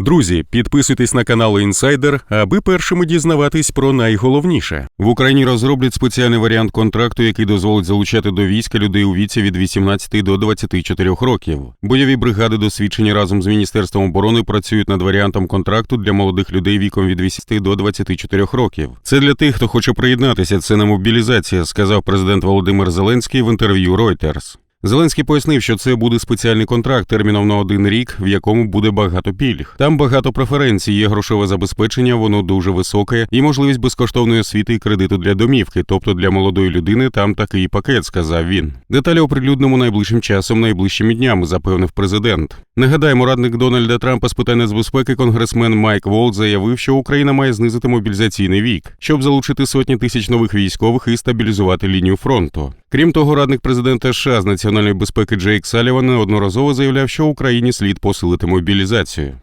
Друзі, підписуйтесь на канал Інсайдер, аби першими дізнаватись про найголовніше. В Україні розроблять спеціальний варіант контракту, який дозволить залучати до війська людей у віці від 18 до 24 років. Бойові бригади, досвідчені разом з міністерством оборони, працюють над варіантом контракту для молодих людей віком від 18 до 24 років. Це для тих, хто хоче приєднатися. Це не мобілізація, сказав президент Володимир Зеленський в інтерв'ю Reuters. Зеленський пояснив, що це буде спеціальний контракт терміном на один рік, в якому буде багато пільг. Там багато преференцій, є грошове забезпечення, воно дуже високе, і можливість безкоштовної освіти і кредиту для домівки, тобто для молодої людини там такий пакет, сказав він. Деталі оприлюднимо найближчим часом, найближчими днями, запевнив президент. Нагадаємо, радник Дональда Трампа з питань нацбезпеки конгресмен Майк Волт заявив, що Україна має знизити мобілізаційний вік, щоб залучити сотні тисяч нових військових і стабілізувати лінію фронту. Крім того, радник президента США з національної безпеки Джейк Саліван неодноразово заявляв, що Україні слід посилити мобілізацію.